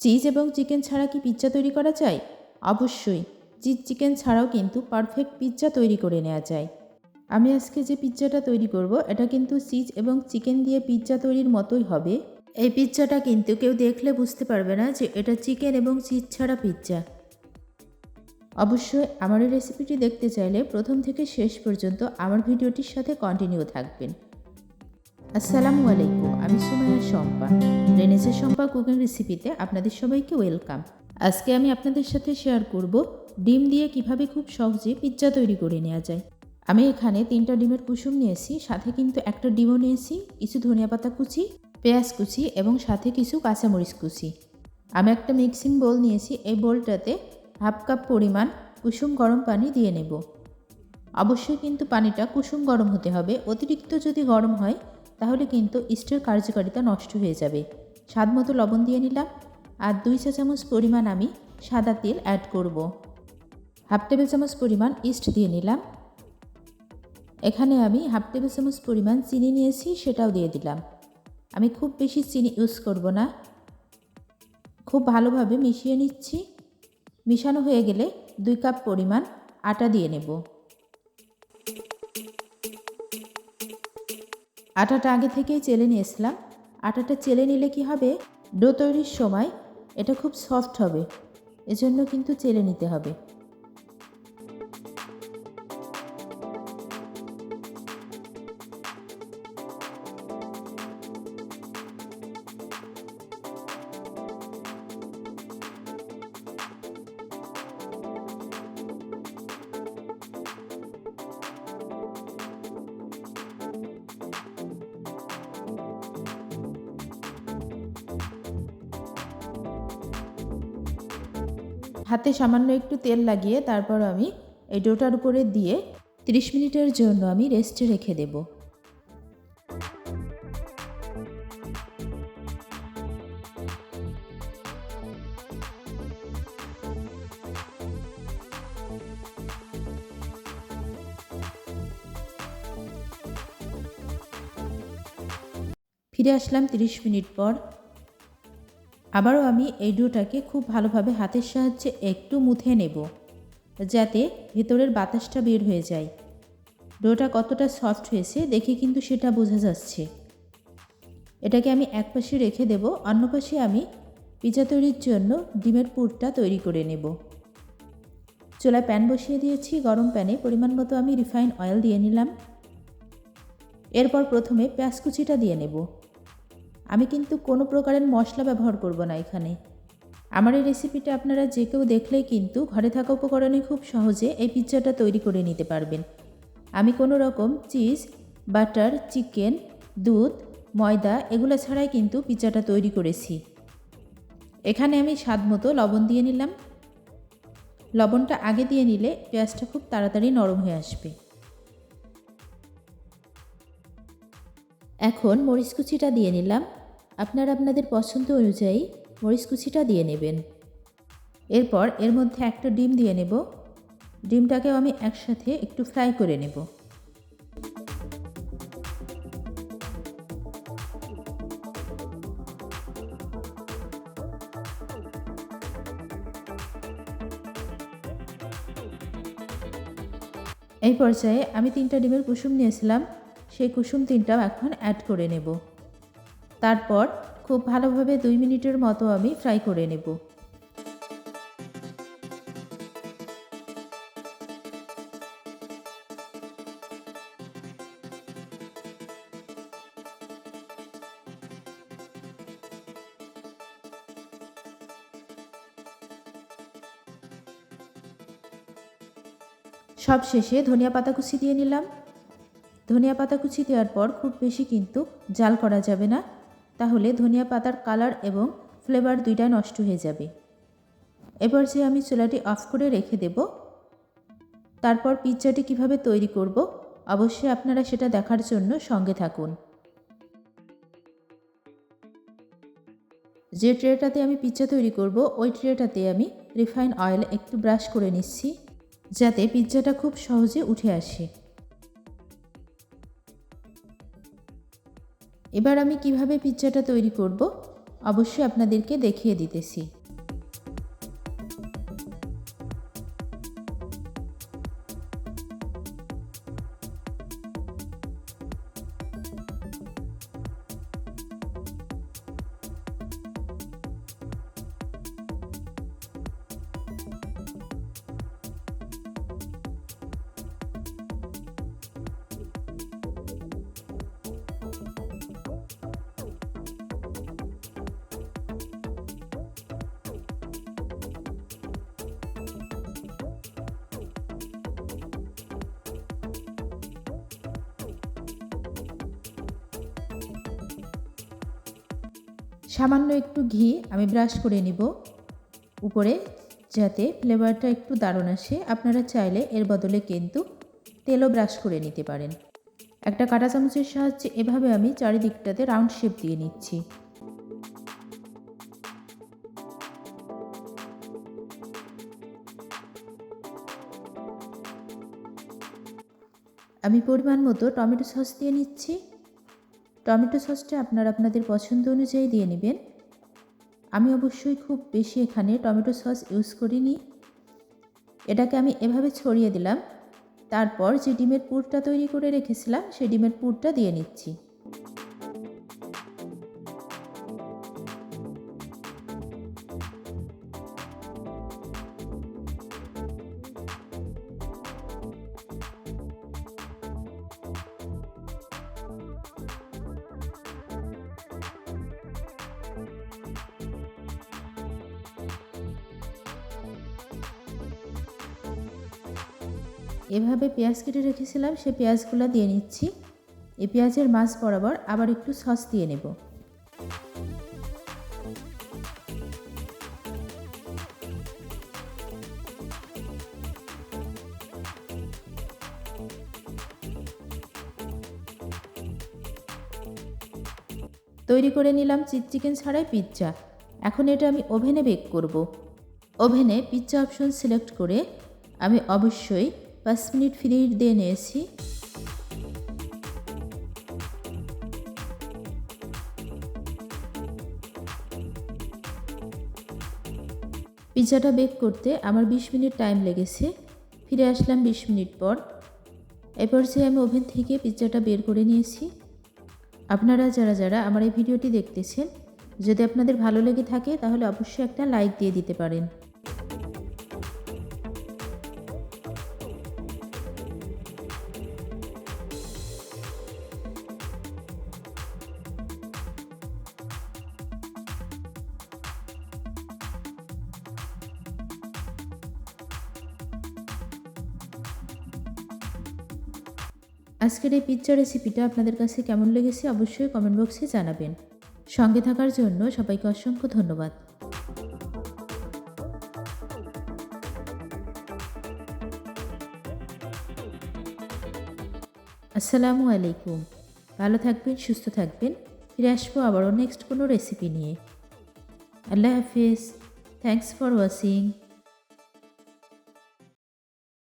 Cheese এবং chicken ছাড়া কি পিৎজা তৈরি করা যায়? অবশ্যই। চিজ চিকেন ছাড়াও কিন্তু পারফেক্ট পিৎজা তৈরি করে নেওয়া যায়। আমি আজকে যে পিৎজাটা তৈরি করব, এটা কিন্তু চিজ এবং চিকেন দিয়ে পিৎজা তৈরির মতোই হবে। এই পিৎজাটা কিন্তু কেউ দেখলে বুঝতে পারবে না যে এটা চিকেন এবং চিজ ছাড়া পিৎজা। অবশ্যই আমার রেসিপিটি দেখতে চাইলে প্রথম থেকে শেষ পর্যন্ত আমার ভিডিওটির সাথে কন্টিনিউ থাকবেন। আসসালামু আলাইকুম, আমি সুমাইয়া শম্পা। রেনেসের শম্পা কুকিং রেসিপিতে আপনাদের সবাইকে ওয়েলকাম। আজকে আমি আপনাদের সাথে শেয়ার করব ডিম দিয়ে কীভাবে খুব সহজে পিৎজা তৈরি করে নেওয়া যায়। আমি এখানে তিনটা ডিমের কুসুম নিয়েছি, সাথে কিন্তু একটা ডিমও নিয়েছি, কিছু ধনিয়া পাতা কুচি, পেঁয়াজ কুচি এবং সাথে কিছু কাঁচামরিচ কুচি। আমি একটা মিক্সিং বোল নিয়েছি, এই বোলটাতে হাফ কাপ পরিমাণ কুসুম গরম পানি দিয়ে নেব। অবশ্যই কিন্তু পানিটা কুসুম গরম হতে হবে, অতিরিক্ত যদি গরম হয় তাহলে কিন্তু ইস্টের কার্যকারিতা নষ্ট হয়ে যাবে। স্বাদ মতো লবণ দিয়ে নিলাম আর দুই চা চামচ পরিমাণ আমি সাদা তেল অ্যাড করব। হাফ টেবিল চামচ পরিমাণ ইস্ট দিয়ে নিলাম। এখানে আমি হাফ টেবিল চামচ পরিমাণ চিনি নিয়েছি, সেটাও দিয়ে দিলাম। আমি খুব বেশি চিনি ইউজ করব না। খুব ভালোভাবে মিশিয়ে নিচ্ছি। মিশানো হয়ে গেলে দুই কাপ পরিমাণ আটা দিয়ে নেব। আটাটা আগে থেকেই চেলে নিয়েছিলাম। আটাটা চেলে নিলে কি হবে? ডো তৈরির সময় এটা খুব সফট হবে। এজন্য কিন্তু চেলে নিতে হবে। হাতে সামান্য একটু তেল লাগিয়ে তারপর আমি এই ডোটার উপরে দিয়ে 30 মিনিটের জন্য আমি রেস্টে রেখে দেব। ফিরে আসলাম 30 মিনিট পর। আবারও আমি এই ডোটাকে খুব ভালোভাবে হাতের সাহায্যে একটু মুথে নেব, যাতে ভেতরের বাতাসটা বের হয়ে যায়। ডোটা কতটা সফট হয়েছে দেখে কিন্তু সেটা বোঝা যাচ্ছে। এটাকে আমি এক পাশে রেখে দেব, অন্য পাশে আমি পিজা তৈরির জন্য ডিমের পুরটা তৈরি করে নেব। চুলায় প্যান বসিয়ে দিয়েছি, গরম প্যানে পরিমাণ মতো আমি রিফাইন অয়েল দিয়ে নিলাম। এরপর প্রথমে পেঁয়াজ কুচিটা দিয়ে নেব। আমি কিন্তু কোনো প্রকারের মশলা ব্যবহার করব না এখানে। আমার এই রেসিপিটা আপনারা যে কেউ দেখলেই কিন্তু ঘরে থাকা উপকরণে খুব সহজে এই পিৎজাটা তৈরি করে নিতে পারবেন। আমি কোনো রকম চিজ বাটার চিকেন দুধ, ময়দা এগুলো ছাড়াই কিন্তু পিৎজাটা তৈরি করেছি। এখানে আমি স্বাদ মতো লবণ দিয়ে নিলাম। লবণটা আগে দিয়ে নিলে পেঁয়াজটা খুব তাড়াতাড়ি নরম হয়ে আসবে। এখন মরিচ কুচিটা দিয়ে নিলাম। আপনারা আপনাদের পছন্দ অনুযায়ী মরিচ কুচিটা দিয়ে নেবেন। এরপর এর মধ্যে একটা ডিম দিয়ে নেব। ডিমটাকেও আমি একসাথে একটু ফ্রাই করে নেব। এই পর্যায়ে আমি তিনটা ডিমের কুসুম নিয়েছিলাম। সেই কুসুম তিনটাও এখন অ্যাড করে নেব। তারপর খুব ভালোভাবে দুই মিনিটের মতো আমি ফ্রাই করে নেব। সব শেষে ধনিয়া পাতা কুচি দিয়ে নিলাম। ধনিয়া পাতা কুচি দেওয়ার পর খুব বেশি কিন্তু জাল করা যাবে না। তাহলে ধনিয়া পাতার কালার এবং ফ্লেভার দুইটাই নষ্ট হয়ে যাবে। এবার যে আমি চুলাটি অফ করে রেখে দেব, তারপর পিৎজাটি কীভাবে তৈরি করব, অবশ্যই আপনারা সেটা দেখার জন্য সঙ্গে থাকুন। যে ট্রেটাতে আমি পিৎজা তৈরি করব, ওই ট্রেটাতে আমি রিফাইন অয়েল একটু ব্রাশ করে নিচ্ছি, যাতে পিৎজাটা খুব সহজে উঠে আসে। এবার আমি কীভাবে পিৎজাটা তৈরি করব? অবশ্যই আপনাদেরকে দেখিয়ে দিতেছি। সামান্য একটু ঘি আমি ব্রাশ করে নিব উপরে, যাতে ফ্লেভারটা একটু দারুণ আসে। আপনারা চাইলে এর বদলে কিন্তু তেলও ব্রাশ করে নিতে পারেন। একটা কাঁটা চামচের সাহায্যে এভাবে আমি চারিদিকটাতে রাউন্ড শেপ দিয়ে নিচ্ছি। আমি পরিমাণ মতো টমেটো সস দিয়ে নিচ্ছি। টমেটো সসটা আপনারা আপনাদের পছন্দ অনুযায়ী দিয়ে নেবেন। আমি অবশ্যই খুব বেশি এখানে টমেটো সস ইউজ করিনি। এটাকে আমি এভাবে ছড়িয়ে দিলাম। তারপর যে ডিমের পুরটা তৈরি করে রেখেছিলাম সেই ডিমের পুরটা দিয়ে নিচ্ছি। এভাবে পেঁয়াজ কেটে রেখেছিলাম, সে পেঁয়াজগুলো দিয়ে নিচ্ছি। এই পেঁয়াজের মাছ বরাবর আবার একটু সস দিয়ে নেব। তৈরি করে নিলাম চিজ চিকেন ছাড়াই পিৎজা। এখন এটা আমি ওভেনে বেক করব। ওভেনে পিৎজা অপশন সিলেক্ট করে আমি অবশ্যই পাঁচ মিনিট ফ্রি দিয়ে নিয়েছি। পিৎজাটা বেক করতে আমার 20 মিনিট টাইম লেগেছে। ফিরে আসলাম 20 মিনিট পর। এরপর সে আমি ওভেন থেকে পিৎজাটা বের করে নিয়েছি। আপনারা যারা যারা আমার এই ভিডিওটি দেখতেছেন, যদি আপনাদের ভালো লেগে থাকে, তাহলে অবশ্যই একটা লাইক দিয়ে দিতে পারেন। আজকের এই পিৎজা রেসিপিটা আপনাদের কাছে কেমন লেগেছে অবশ্যই কমেন্ট বক্সে জানাবেন। সঙ্গে থাকার জন্য সবাইকে অসংখ্য ধন্যবাদ। আসসালামু আলাইকুম। ভালো থাকবেন, সুস্থ থাকবেন। ফিরে আসব আবারও নেক্সট কোনো রেসিপি নিয়ে। আল্লাহ হাফিজ। Thanks for watching